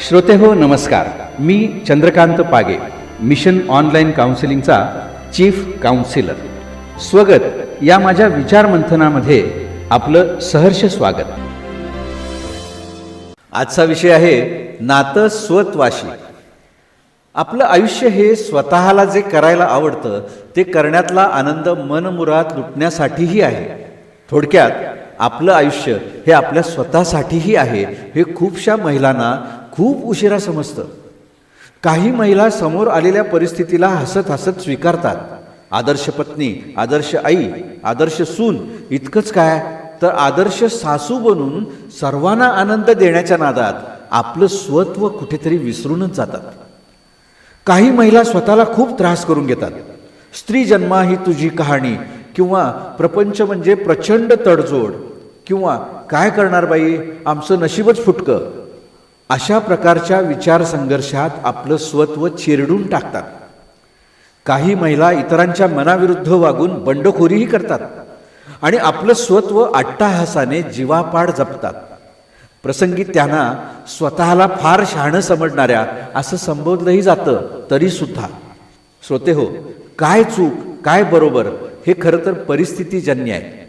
श्रोते हो नमस्कार. मी चंद्रकांत पागे मिशन ऑनलाईन काउन्सिलिंगचा चीफ काउन्सिलर. स्वगत. या माझ्या विचार मंथनामध्ये आपलं सहर्ष स्वागत. आजचा विषय आहे नातं स्वत्वाशी. आपलं आयुष्य हे स्वतःला जे करायला आवडतं ते करण्यातला आनंद मनमुरात लुटण्यासाठीही आहे. थोडक्यात आपलं आयुष्य हे आपल्या स्वतःसाठीही आहे हे खूपशा महिलांना खूप उशिरा समजतं. काही महिला समोर आलेल्या परिस्थितीला हसत हसत स्वीकारतात. आदर्श पत्नी आदर्श आई आदर्श सून इतकंच काय? तर आदर्श सासू बनून सर्वांना आनंद देण्याच्या नादात आपलं स्वत्व कुठेतरी विसरूनच जातात. काही महिला स्वतःला खूप त्रास करून घेतात. स्त्री जन्मा ही तुझी कहाणी किंवा प्रपंच म्हणजे प्रचंड तडजोड किंवा काय करणार बाई? आमचं नशीबच फुटकं. अशा प्रकारच्या विचारसंघर्षात आपलं स्वत्व चिरडून टाकतात. काही महिला इतरांच्या मनाविरुद्ध वागून बंडखोरीही करतात आणि आपलं स्वत्व अट्टाहासाने जीवापाड जपतात. प्रसंगी त्यांना स्वतःला फार शहाणं समजणाऱ्या असं संबोधलंही जातं तरी सुद्धा श्रोते हो काय चूक काय बरोबर हे खरं तर परिस्थितीजन्य आहे.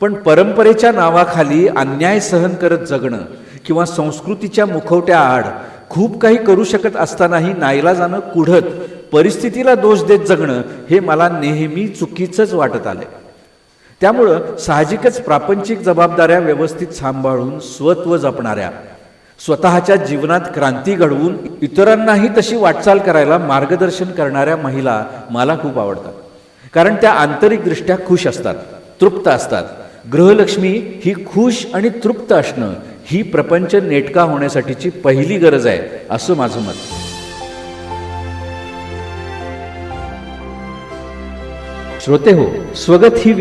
पण परंपरेच्या नावाखाली अन्याय सहन करत जगणं किंवा संस्कृतीच्या मुखवट्या आड खूप काही करू शकत असतानाही नाईलाजानं कुढत परिस्थितीला दोष देत जगणं हे मला नेहमी चुकीचंच वाटत आलंय. त्यामुळं साहजिकच प्रापंचिक जबाबदाऱ्या व्यवस्थित सांभाळून स्वत्व जपणाऱ्या स्वतःच्या जीवनात क्रांती घडवून इतरांनाही तशी वाटचाल करायला मार्गदर्शन करणाऱ्या महिला मला खूप आवडतात. कारण त्या आंतरिकदृष्ट्या खुश असतात तृप्त असतात. गृहलक्ष्मी ही खुश आणि तृप्त असणं ही प्रपंच नेटका होण्यासाठीची पहिली गरज आहे असं माझं मत. श्रोते हो स्वगत ही